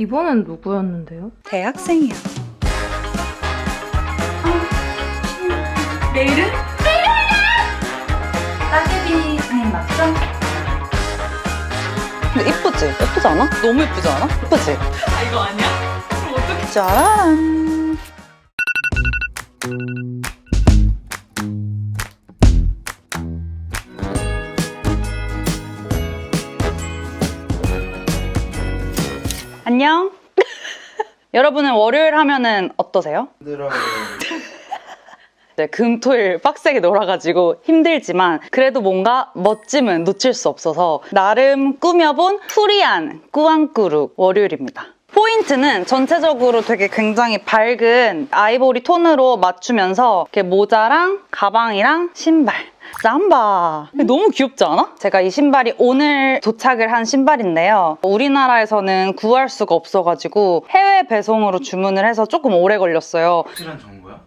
이번엔 누구였는데요? 대학생이야. 내일은? 따개비 타임 맞죠? 근데 이쁘지? 예쁘지 않아? 너무 예쁘지 않아? 예쁘지? 아 이거 아니야? 그럼 어떻게 짜란. 안녕. 여러분은 월요일 하면은 어떠세요? 힘들어요. 네, 금 토 일 빡세게 놀아가지고 힘들지만 그래도 뭔가 멋짐은 놓칠 수 없어서 나름 꾸며본 프리한 꾸안꾸룩 월요일입니다. 포인트는 전체적으로 되게 굉장히 밝은 아이보리 톤으로 맞추면서 이렇게 모자랑 가방이랑 신발. 쌈바. 너무 귀엽지 않아? 제가 이 신발이 오늘 도착을 한 신발인데요. 우리나라에서는 구할 수가 없어가지고 해외 배송으로 주문을 해서 조금 오래 걸렸어요. 확실한 정보야?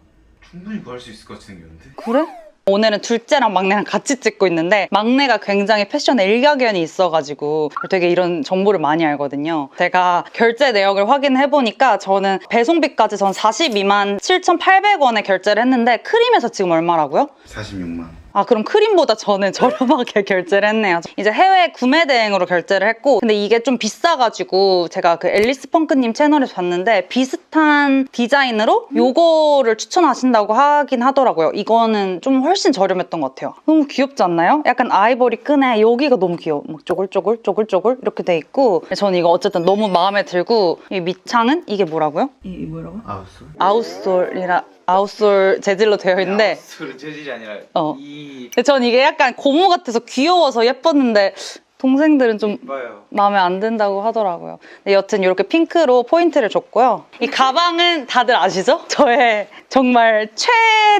충분히 구할 수 있을 것 같이 생겼는데? 그래? 오늘은 둘째랑 막내랑 같이 찍고 있는데 막내가 굉장히 패션에 일가견이 있어가지고 되게 이런 정보를 많이 알거든요. 제가 결제 내역을 확인해보니까 저는 배송비까지 전 42만 7,800원에 결제를 했는데 크림에서 지금 얼마라고요? 46만. 아 그럼 크림보다 저는 저렴하게 결제를 했네요. 이제 해외 구매 대행으로 결제를 했고 근데 이게 좀 비싸가지고 제가 그 앨리스 펑크님 채널에서 봤는데 비슷한 디자인으로 요거를 추천하신다고 하긴 하더라고요. 이거는 좀 훨씬 저렴했던 것 같아요. 너무 귀엽지 않나요? 약간 아이보리 끈에 여기가 너무 귀여워. 막 쪼글쪼글 쪼글쪼글 이렇게 돼 있고 저는 이거 어쨌든 너무 마음에 들고 이 밑창은 이게 뭐라고요? 이, 이 뭐라고? 아웃솔? 아웃솔이라 아웃솔 재질로 되어 있는데 아웃솔은 재질이 아니라 어. 이 근데 전 이게 약간 고무 같아서 귀여워서 예뻤는데 동생들은 좀 이봐요. 마음에 안 든다고 하더라고요. 근데 여튼 이렇게 핑크로 포인트를 줬고요. 이 가방은 다들 아시죠? 저의 정말 최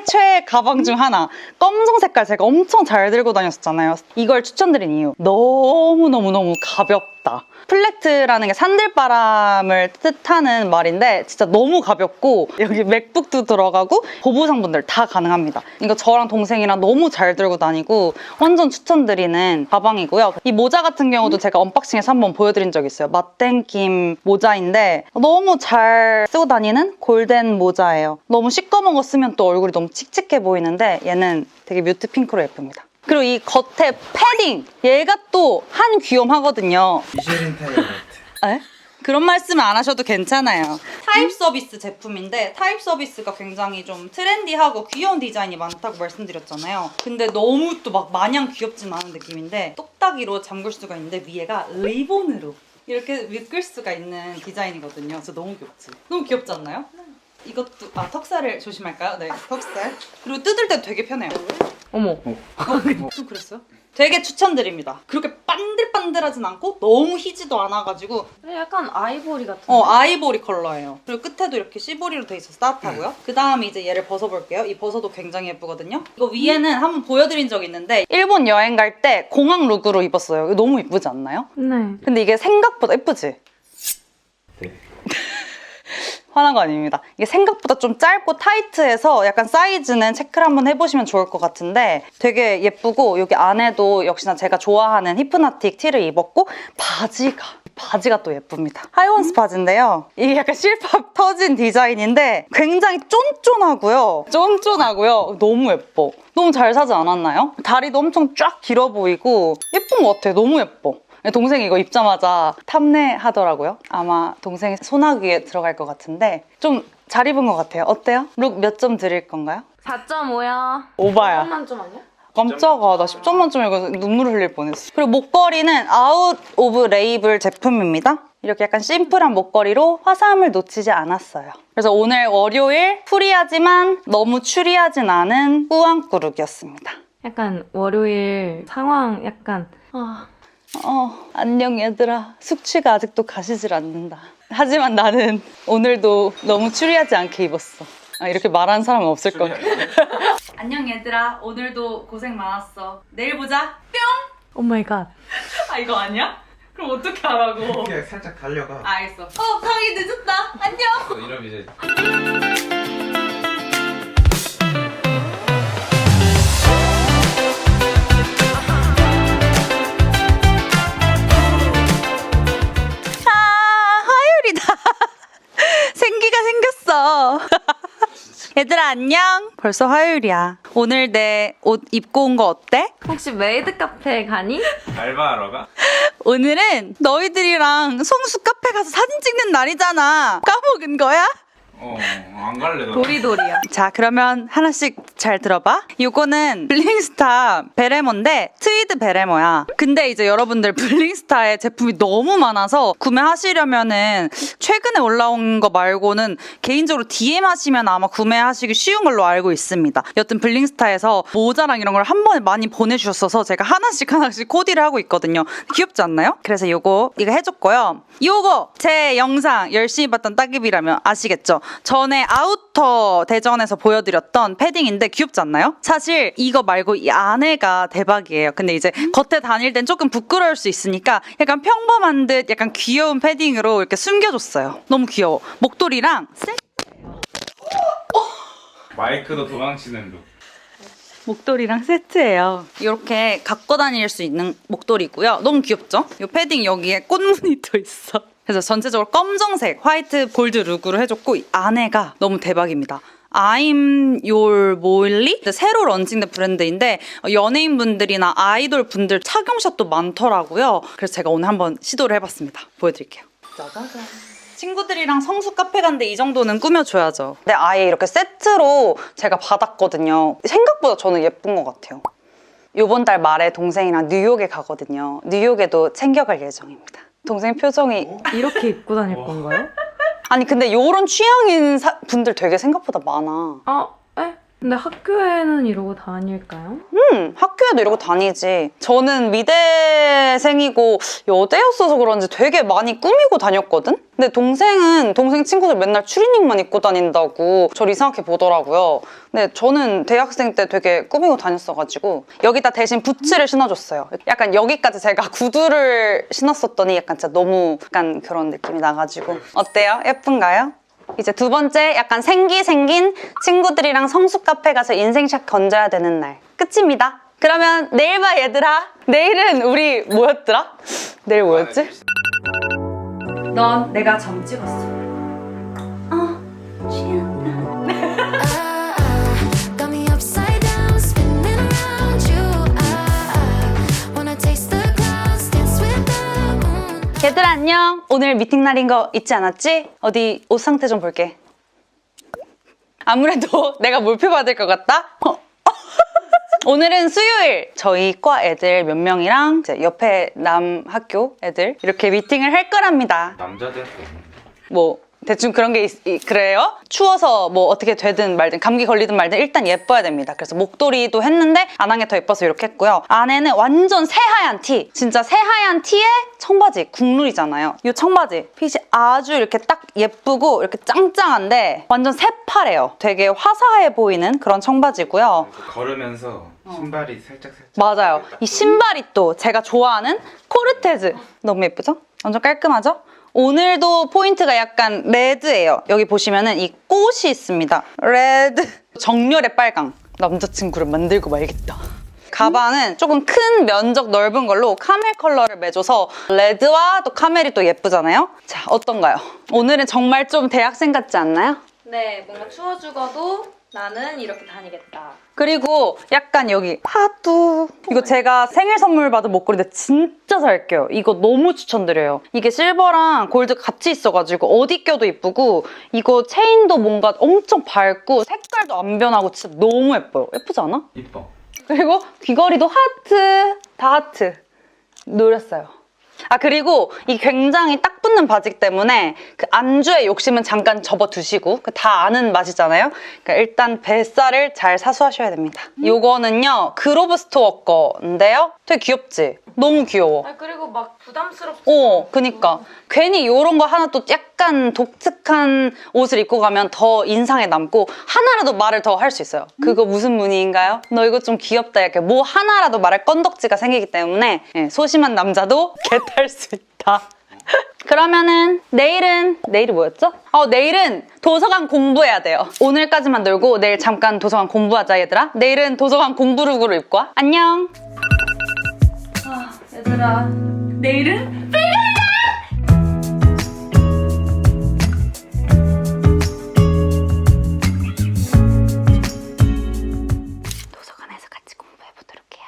최 가방 중 하나. 검정 색깔 제가 엄청 잘 들고 다녔었잖아요. 이걸 추천드린 이유. 너무너무너무 가볍다. 플렉트라는 게 산들바람을 뜻하는 말인데 진짜 너무 가볍고 여기 맥북도 들어가고 보부상분들 다 가능합니다. 이거 저랑 동생이랑 너무 잘 들고 다니고 완전 추천드리는 가방이고요. 이 모자 같은 경우도 제가 언박싱에서 한번 보여드린 적 있어요. 맛땡김 모자인데 너무 잘 쓰고 다니는 골덴 모자예요. 너무 시꺼먼 거 쓰면 또 얼굴이 너무 칙칙해 보이는데 얘는 되게 뮤트 핑크로 예쁩니다. 그리고 이 겉에 패딩 얘가 또 한 귀염하거든요. 미쉐린 타이어. 에? 그런 말씀 안 하셔도 괜찮아요. 타입 서비스 제품인데 타입 서비스가 굉장히 좀 트렌디하고 귀여운 디자인이 많다고 말씀드렸잖아요. 근데 너무 또 막 마냥 귀엽진 않은 느낌인데 똑딱이로 잠글 수가 있는데 위에가 리본으로 이렇게 묶을 수가 있는 디자인이거든요. 그래서 너무 귀엽지? 너무 귀엽지 않나요? 이것도 아 턱살을 조심할까요? 네 턱살 그리고 뜯을 때 되게 편해요. 어머. 좀 그랬어요? 되게 추천드립니다. 그렇게 반들반들하진 않고 너무 희지도 않아가지고 약간 아이보리 같은. 어 아이보리 컬러예요. 그리고 끝에도 이렇게 시보리로 돼 있어서 따뜻하고요. 그 다음에 이제 얘를 벗어볼게요. 이 벗어도 굉장히 예쁘거든요. 이거 위에는 한번 보여드린 적 있는데 일본 여행 갈 때 공항 룩으로 입었어요. 이거 너무 예쁘지 않나요? 네. 근데 이게 생각보다 예쁘지? 네. 화난 거 아닙니다. 이게 생각보다 좀 짧고 타이트해서 약간 사이즈는 체크를 한번 해보시면 좋을 것 같은데 되게 예쁘고 여기 안에도 역시나 제가 좋아하는 히프나틱 티를 입었고 바지가 바지가 또 예쁩니다. 하이원스 바지인데요. 이게 약간 실밥 터진 디자인인데 굉장히 쫀쫀하고요. 쫀쫀하고요. 너무 예뻐. 너무 잘 사지 않았나요? 다리도 엄청 쫙 길어 보이고 예쁜 것 같아. 너무 예뻐. 동생이 이거 입자마자 탐내하더라고요. 아마 동생이 소나귀에 들어갈 것 같은데 좀 잘 입은 것 같아요. 어때요? 룩 몇 점 드릴 건가요? 4.5야. 오바야. 만점 아니야? 깜짝아. 나 10점 만점에 이거 눈물 흘릴 뻔했어. 그리고 목걸이는 아웃 오브 레이블 제품입니다. 이렇게 약간 심플한 목걸이로 화사함을 놓치지 않았어요. 그래서 오늘 월요일 프리하지만 너무 추리하진 않은 꾸안꾸룩이었습니다. 약간 월요일 상황 약간 아 어, 안녕 얘들아. 숙취가 아직도 가시질 않는다. 하지만 나는 오늘도 너무 추리하지 않게 입었어. 아, 이렇게 말하는 사람은 없을 거야. 안녕 얘들아. 오늘도 고생 많았어. 내일 보자. 오 마이 갓. 아 이거 아니야? 그럼 어떻게 하라고? 그냥 살짝 달려가. 아, 알겠어. 어 강의 늦었다. 안녕. 이러면 이제 얘들아 안녕. 벌써 화요일이야. 오늘 내 옷 입고 온 거 어때? 혹시 메이드 카페 가니? 알바하러 가? 오늘은 너희들이랑 송수 카페 가서 사진 찍는 날이잖아. 까먹은 거야? 어 안 갈래 너 도리도리야. 자, 그러면 하나씩 잘 들어봐. 요거는 블링스타 베레모인데 트위드 베레모야. 근데 이제 여러분들 블링스타의 제품이 너무 많아서 구매하시려면은 최근에 올라온 거 말고는 개인적으로 DM 하시면 아마 구매하시기 쉬운 걸로 알고 있습니다. 여튼 블링스타에서 모자랑 이런 걸 한 번에 많이 보내주셨어서 제가 하나씩 하나씩 코디를 하고 있거든요. 귀엽지 않나요? 그래서 요거 이거 해줬고요. 요거 제 영상 열심히 봤던 따기비라면 아시겠죠? 전에 아우터 대전에서 보여드렸던 패딩인데 귀엽지 않나요? 사실 이거 말고 이 안에가 대박이에요. 근데 이제 겉에 다닐 땐 조금 부끄러울 수 있으니까 약간 평범한 듯 약간 귀여운 패딩으로 이렇게 숨겨줬어요. 너무 귀여워. 목도리랑 세- 마이크도 도망치는 룩 목도리랑 세트예요. 이렇게 갖고 다닐 수 있는 목도리고요. 너무 귀엽죠? 이 패딩 여기에 꽃무늬 또 있어. 그래서 전체적으로 검정색, 화이트, 골드 룩으로 해줬고 이 안에가 너무 대박입니다. I'm Your Molly 새로 런칭된 브랜드인데 연예인분들이나 아이돌 분들 착용샷도 많더라고요. 그래서 제가 오늘 한번 시도를 해봤습니다. 보여드릴게요. 짜자잔. 친구들이랑 성수 카페 간데 이 정도는 꾸며줘야죠. 근데 아예 이렇게 세트로 제가 받았거든요. 생각보다 저는 예쁜 것 같아요. 요번 달 말에 동생이랑 뉴욕에 가거든요. 뉴욕에도 챙겨갈 예정입니다. 동생 표정이 이렇게 입고 다닐 건가요? 아니 근데 요런 취향인 사- 분들 되게 생각보다 많아. 아, 에? 근데 학교에는 이러고 다닐까요? 음, 학교에도 이러고 다니지. 저는 미대생이고 여대였어서 그런지 되게 많이 꾸미고 다녔거든? 근데 동생은 동생 친구들 맨날 추리닝만 입고 다닌다고 저를 이상하게 보더라고요. 근데 저는 대학생 때 되게 꾸미고 다녔어가지고 여기다 대신 부츠를 신어줬어요. 약간 여기까지 제가 구두를 신었었더니 약간 진짜 너무 약간 그런 느낌이 나가지고 어때요? 예쁜가요? 이제 두 번째 약간 생기 생긴 친구들이랑 성수 카페 가서 인생샷 건져야 되는 날 끝입니다. 그러면 내일 봐 얘들아. 내일은 우리 뭐였더라? 내일 뭐였지? 넌 내가 점 찍었어. Got 얘들아 안녕. 오늘 미팅 날인 거 잊지 않았지? 어디 옷 상태 좀 볼게. 아무래도 내가 몰표 받을 것 같다? 어. 오늘은 수요일 저희 과 애들 몇 명이랑 이제 옆에 남 학교 애들 이렇게 미팅을 할 거랍니다. 없는 뭐 대충 그런 게 있- 이- 그래요? 추워서 뭐 어떻게 되든 말든 감기 걸리든 말든 일단 예뻐야 됩니다. 그래서 목도리도 했는데 안한게 더 예뻐서 이렇게 했고요. 안에는 완전 새하얀 티, 진짜 새하얀 티에 청바지, 국룰이잖아요. 이 청바지 핏이 아주 이렇게 딱 예쁘고 이렇게 짱짱한데 완전 새파래요. 되게 화사해 보이는 그런 청바지고요. 걸으면서 신발이 살짝 살짝 맞아요. 이 신발이 또 제가 좋아하는 코르테즈. 너무 예쁘죠? 완전 깔끔하죠? 오늘도 포인트가 약간 레드예요. 여기 보시면은 이 꽃이 있습니다. 레드. 정렬의 빨강. 남자친구를 만들고 말겠다. 가방은 조금 큰 면적 넓은 걸로 카멜 컬러를 매줘서 레드와 또 카멜이 또 예쁘잖아요. 자, 어떤가요? 오늘은 정말 좀 대학생 같지 않나요? 네, 뭔가 추워 죽어도 나는 이렇게 다니겠다. 그리고 약간 여기 파도 이거 제가 생일 선물 받은 목걸이인데 진짜 잘 껴요. 이거 너무 추천드려요. 이게 실버랑 골드 같이 있어가지고 어디 껴도 이쁘고 이거 체인도 뭔가 엄청 밝고 색깔도 안 변하고 진짜 너무 예뻐요. 예쁘지 않아? 이뻐. 그리고 귀걸이도 하트 다 하트. 노렸어요 아 그리고 이 굉장히 딱 붙는 바지 때문에 그 안주의 욕심은 잠깐 접어두시고 그다 아는 맛이잖아요. 그러니까 일단 뱃살을 잘 사수하셔야 됩니다. 요거는요 그로브 스토어 거인데요. 되게 귀엽지? 너무 귀여워. 아, 그리고 막 부담스럽지. 어, 그니까. 괜히 요런 거 하나 또 약간 독특한 옷을 입고 가면 더 인상에 남고 하나라도 말을 더 할 수 있어요. 그거 무슨 무늬인가요? 너 이거 좀 귀엽다. 이렇게 뭐 하나라도 말할 건덕지가 생기기 때문에 예, 소심한 남자도 겟할 수 있다. 그러면은 내일은 내일이 뭐였죠? 어 내일은 도서관 공부해야 돼요. 오늘까지만 놀고 내일 잠깐 도서관 공부하자 얘들아. 내일은 도서관 공부룩으로 입고 와. 안녕. 얘들아. 내일은 불가이다! 도서관에서 같이 공부해 보도록 해요.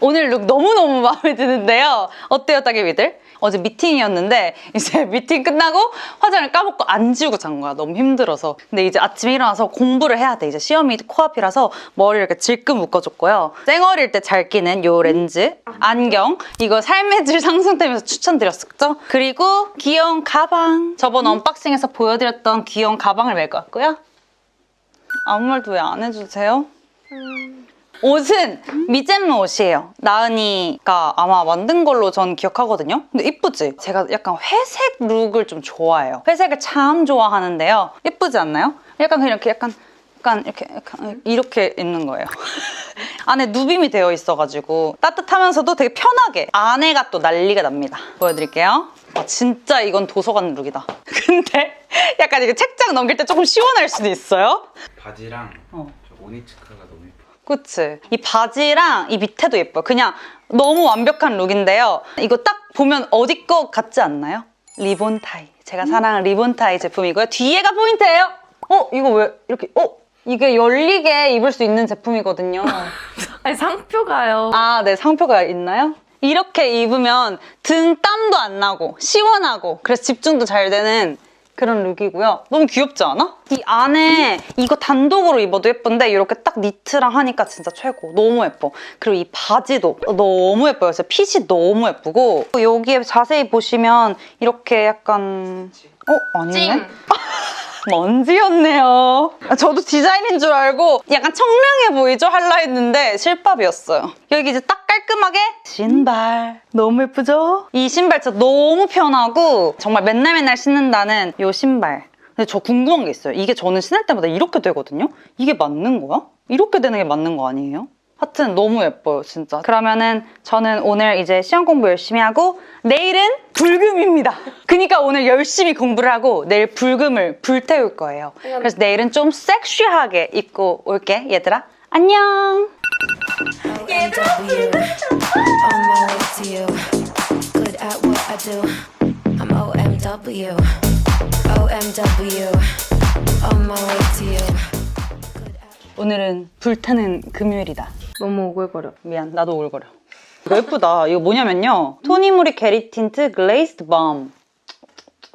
오늘 룩 너무너무 마음에 드는데요. 어때요, 따개비들? 어제 미팅이었는데 이제 미팅 끝나고 화장을 까먹고 안 지우고 잔 거야. 너무 힘들어서. 근데 이제 아침에 일어나서 공부를 해야 돼. 이제 시험이 코앞이라서 머리를 이렇게 질끈 묶어줬고요. 쌩얼일 때 잘 끼는 요 렌즈, 안경 이거 삶의 질 상승되면서 추천드렸었죠. 그리고 귀여운 가방. 저번 언박싱에서 보여드렸던 귀여운 가방을 메고 왔고요. 아무 말도 왜 안 해주세요? 옷은 미제모 옷이에요. 나은이가 아마 만든 걸로 전 기억하거든요. 근데 이쁘지? 제가 약간 회색 룩을 좀 좋아해요. 회색을 참 좋아하는데요. 이쁘지 않나요? 약간 그냥 이렇게 약간 약간 이렇게 약간 이렇게 입는 거예요. 안에 누빔이 되어 있어가지고 따뜻하면서도 되게 편하게 안에가 또 난리가 납니다. 보여드릴게요. 아, 진짜 이건 도서관 룩이다. 근데 약간 이게 책장 넘길 때 조금 시원할 수도 있어요. 바지랑 어. 저 오니츠카가. 그치? 이 바지랑 이 밑에도 예뻐요. 그냥 너무 완벽한 룩인데요. 이거 딱 보면 어디 거 같지 않나요? 리본 타이. 제가 사랑하는 리본 타이 제품이고요. 뒤에가 포인트예요. 어? 이거 왜 이렇게 어? 이게 열리게 입을 수 있는 제품이거든요. 아니 상표가요. 아, 네, 상표가 있나요? 이렇게 입으면 등 땀도 안 나고 시원하고 그래서 집중도 잘 되는 그런 룩이고요. 너무 귀엽지 않아? 이 안에 이거 단독으로 입어도 예쁜데 이렇게 딱 니트랑 하니까 진짜 최고. 너무 예뻐. 그리고 이 바지도 너무 예뻐요. 진짜 핏이 너무 예쁘고 여기에 자세히 보시면 이렇게 약간 어? 아니네? 찡. 먼지였네요. 아, 저도 디자인인 줄 알고 약간 청량해 보이죠? 할라 했는데 실밥이었어요. 여기 이제 딱 깔끔하게 신발. 너무 예쁘죠? 이 신발 진짜 너무 편하고 정말 맨날 맨날 신는다는 이 신발. 근데 저 궁금한 게 있어요. 이게 저는 신을 때마다 이렇게 되거든요? 이게 맞는 거야? 이렇게 되는 게 맞는 거 아니에요? 하여튼 너무 예뻐요, 진짜. 그러면은 저는 오늘 이제 시험 공부 열심히 하고 내일은 불금입니다. 그러니까 오늘 열심히 공부를 하고 내일 불금을 불태울 거예요. 그래서 내일은 좀 섹시하게 입고 올게, 얘들아. 안녕. I'm OMW. OMW. On my way to you. 오늘은 불타는 금요일이다. 너무 오글거려. 미안, 나도 오글거려. 이거 예쁘다. 이거 뭐냐면요. 토니모리 게리 틴트 글레이스드 밤.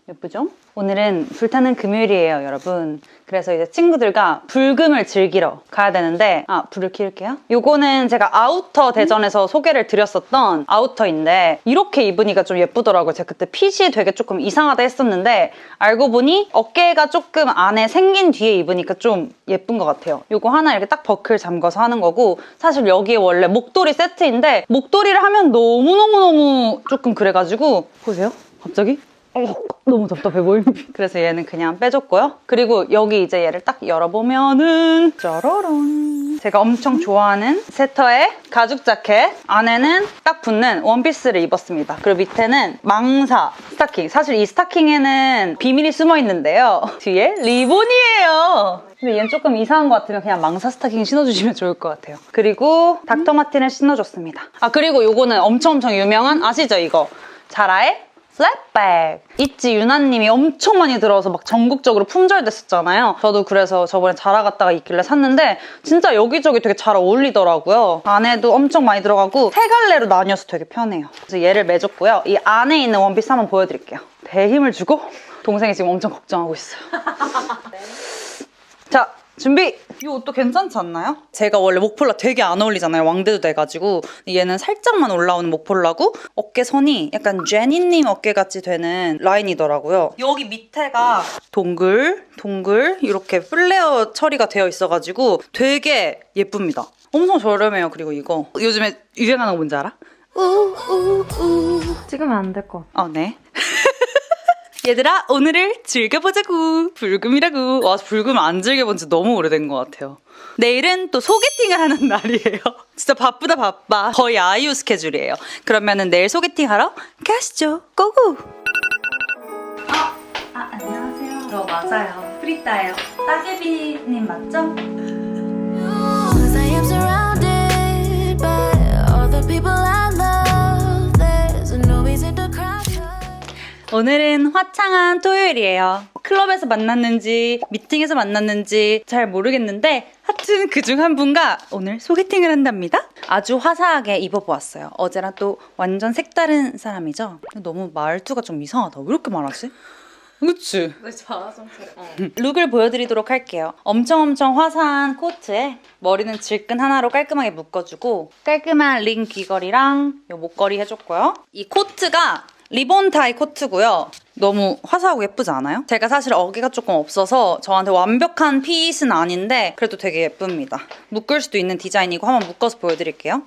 예쁘죠? 오늘은 불타는 금요일이에요, 여러분. 그래서 이제 친구들과 불금을 즐기러 가야 되는데, 아, 불을 켜볼게요. 요거는 제가 아우터 대전에서 소개를 드렸었던 아우터인데, 이렇게 입으니까 좀 예쁘더라고요. 제가 그때 핏이 되게 조금 이상하다 했었는데, 알고 보니 어깨가 조금 안에 생긴 뒤에 입으니까 좀 예쁜 것 같아요. 요거 하나 이렇게 딱 버클 잠궈서 하는 거고, 사실 여기에 원래 목도리 세트인데, 목도리를 하면 너무너무너무 조금 그래가지고, 보세요. 갑자기 어, 너무 답답해 보임. 그래서 얘는 그냥 빼줬고요. 그리고 여기 이제 얘를 딱 열어보면은 짜라란. 제가 엄청 좋아하는 세터의 가죽 자켓. 안에는 딱 붙는 원피스를 입었습니다. 그리고 밑에는 망사 스타킹. 사실 이 스타킹에는 비밀이 숨어 있는데요. 뒤에 리본이에요. 근데 얘는 조금 이상한 것 같으면 그냥 망사 스타킹 신어주시면 좋을 것 같아요. 그리고 닥터 마틴을 신어줬습니다. 아 그리고 요거는 엄청 엄청 유명한 아시죠 이거? 자라의 플랫백 있지 유나님이 엄청 많이 들어서 막 전국적으로 품절됐었잖아요. 저도 그래서 저번에 자라 갔다가 있길래 샀는데 진짜 여기저기 되게 잘 어울리더라고요. 안에도 엄청 많이 들어가고 세 갈래로 나뉘어서 되게 편해요. 그래서 얘를 매줬고요. 이 안에 있는 원피스 한번 보여드릴게요. 대힘을 주고 동생이 지금 엄청 걱정하고 있어요. 자 준비! 이 옷도 괜찮지 않나요? 제가 원래 목폴라 되게 안 어울리잖아요. 왕대도 돼가지고. 얘는 살짝만 올라오는 목폴라고 어깨선이 약간 제니님 어깨같이 되는 라인이더라고요. 여기 밑에가 동글, 동글 이렇게 플레어 처리가 되어 있어가지고 되게 예쁩니다. 엄청 저렴해요. 그리고 이거 요즘에 유행하는 거 뭔지 알아? 찍으면 안될 것 같아. 어, 네. 얘들아, 오늘을 즐겨보자고. 불금이라고. 와, 불금 안 즐겨본 지 너무 오래된 것 같아요. 내일은 또 소개팅을 하는 날이에요. 진짜 바쁘다 바빠. 거의 아이유 스케줄이에요. 그러면은 내일 소개팅 하러 가시죠. 고고! 아, 안녕하세요. 저 맞아요. 프리따예요. 따개비님 맞죠? 오늘은 화창한 토요일이에요. 클럽에서 만났는지 미팅에서 만났는지 잘 모르겠는데 하여튼 그중 한 분과 오늘 소개팅을 한답니다. 아주 화사하게 입어보았어요. 어제랑 또 완전 색다른 사람이죠. 너무 말투가 좀 이상하다. 왜 이렇게 말하지? 그치? 자아성찰? 어. 룩을 보여드리도록 할게요. 엄청 엄청 화사한 코트에 머리는 질끈 하나로 깔끔하게 묶어주고 깔끔한 링 귀걸이랑 요 목걸이 해줬고요. 이 코트가 리본 타이 코트고요. 너무 화사하고 예쁘지 않아요? 제가 사실 어깨가 조금 없어서 저한테 완벽한 핏은 아닌데 그래도 되게 예쁩니다. 묶을 수도 있는 디자인이고 한번 묶어서 보여드릴게요.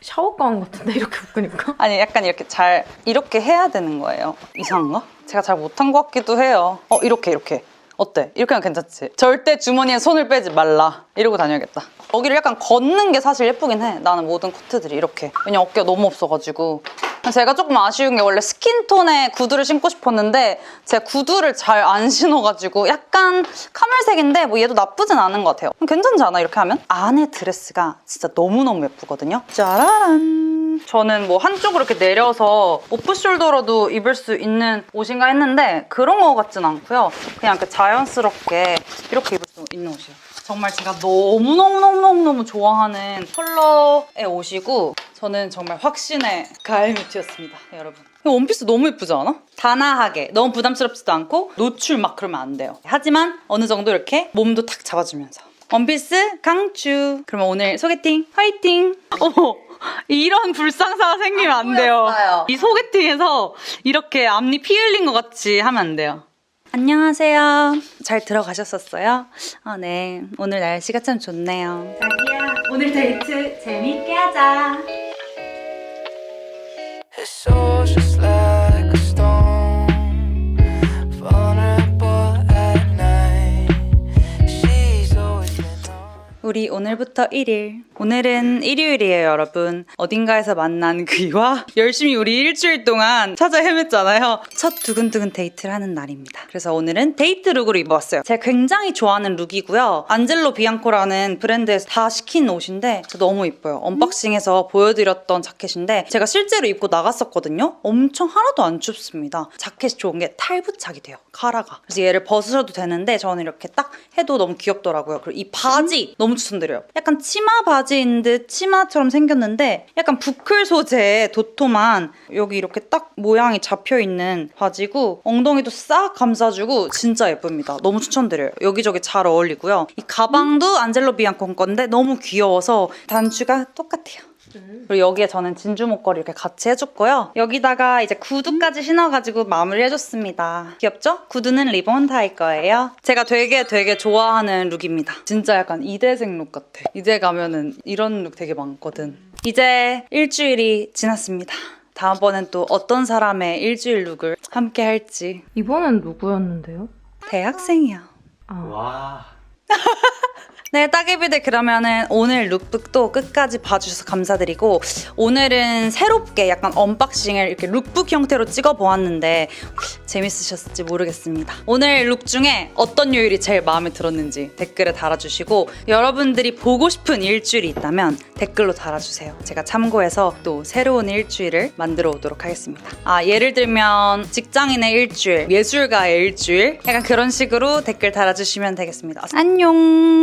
샤워 가운 같은데 이렇게 묶으니까? 아니 약간 이렇게 잘 이렇게 해야 되는 거예요. 이상한가? 제가 잘 못한 것 같기도 해요. 어 이렇게 이렇게 어때? 이렇게 하면 괜찮지? 절대 주머니에 손을 빼지 말라. 이러고 다녀야겠다. 여기를 약간 걷는 게 사실 예쁘긴 해. 나는 모든 코트들이 이렇게. 왜냐 어깨가 너무 없어가지고. 제가 조금 아쉬운 게 원래 스킨톤의 구두를 신고 싶었는데 제가 구두를 잘 안 신어가지고 약간 카멜색인데 뭐 얘도 나쁘진 않은 것 같아요. 괜찮지 않아 이렇게 하면? 안에 드레스가 진짜 너무너무 예쁘거든요. 짜라란. 저는 뭐 한쪽으로 이렇게 내려서 오프숄더로도 입을 수 있는 옷인가 했는데 그런 거 같진 않고요. 그냥 이렇게 자연스럽게 이렇게 입을 수 있는 옷이에요. 정말 제가 너무너무너무너무 좋아하는 컬러의 옷이고 저는 정말 확신의 가을 뮤트였습니다, 여러분. 이 원피스 너무 예쁘지 않아? 단아하게, 너무 부담스럽지도 않고 노출 막 그러면 안 돼요. 하지만 어느 정도 이렇게 몸도 탁 잡아주면서. 원피스 강추. 그러면 오늘 소개팅 화이팅! 어머, 이런 불상사가 생기면 안 돼요. 이 소개팅에서 이렇게 앞니 피 흘린 것 같이 하면 안 돼요. 안녕하세요. 잘 들어가셨었어요? 아, 네. 오늘 날씨가 참 좋네요. 자기야, 오늘 데이트 재밌게 하자. 우리 오늘부터 1일. 오늘은 일요일이에요, 여러분. 어딘가에서 만난 그이와 열심히 우리 일주일 동안 찾아 헤맸잖아요. 첫 두근두근 데이트를 하는 날입니다. 그래서 오늘은 데이트 룩으로 입어왔어요. 제가 굉장히 좋아하는 룩이고요. 안젤로 비앙코라는 브랜드에서 다 시킨 옷인데 너무 이뻐요. 언박싱에서 보여드렸던 자켓인데 제가 실제로 입고 나갔었거든요. 엄청 하나도 안 춥습니다. 자켓이 좋은 게 탈부착이 돼요. 카라가. 그래서 얘를 벗으셔도 되는데 저는 이렇게 딱 해도 너무 귀엽더라고요. 그리고 이 바지 너무 추천드려요. 약간 치마 바지인 듯 치마처럼 생겼는데 약간 부클 소재의 도톰한 여기 이렇게 딱 모양이 잡혀 있는 바지고 엉덩이도 싹 감싸주고 진짜 예쁩니다. 너무 추천드려요. 여기저기 잘 어울리고요. 이 가방도 안젤로 비앙콘 건데 너무 귀여워서 단추가 똑같아요. 그리고 여기에 저는 진주 목걸이 이렇게 같이 해줬고요. 여기다가 이제 구두까지 신어가지고 마무리 해줬습니다. 귀엽죠? 구두는 리본 타일 거예요. 제가 되게 되게 좋아하는 룩입니다. 진짜 약간 이대생 룩 같아. 이제 가면은 이런 룩 되게 많거든. 이제 일주일이 지났습니다. 다음번엔 또 어떤 사람의 일주일 룩을 함께 할지. 이번엔 누구였는데요? 대학생이야. 와. 네, 따개비들 그러면은 오늘 룩북도 끝까지 봐주셔서 감사드리고 오늘은 새롭게 약간 언박싱을 이렇게 룩북 형태로 찍어보았는데 재밌으셨을지 모르겠습니다. 오늘 룩 중에 어떤 요일이 제일 마음에 들었는지 댓글에 달아주시고 여러분들이 보고 싶은 일주일이 있다면 댓글로 달아주세요. 제가 참고해서 또 새로운 일주일을 만들어 오도록 하겠습니다. 아, 예를 들면 직장인의 일주일, 예술가의 일주일 약간 그런 식으로 댓글 달아주시면 되겠습니다. 안녕!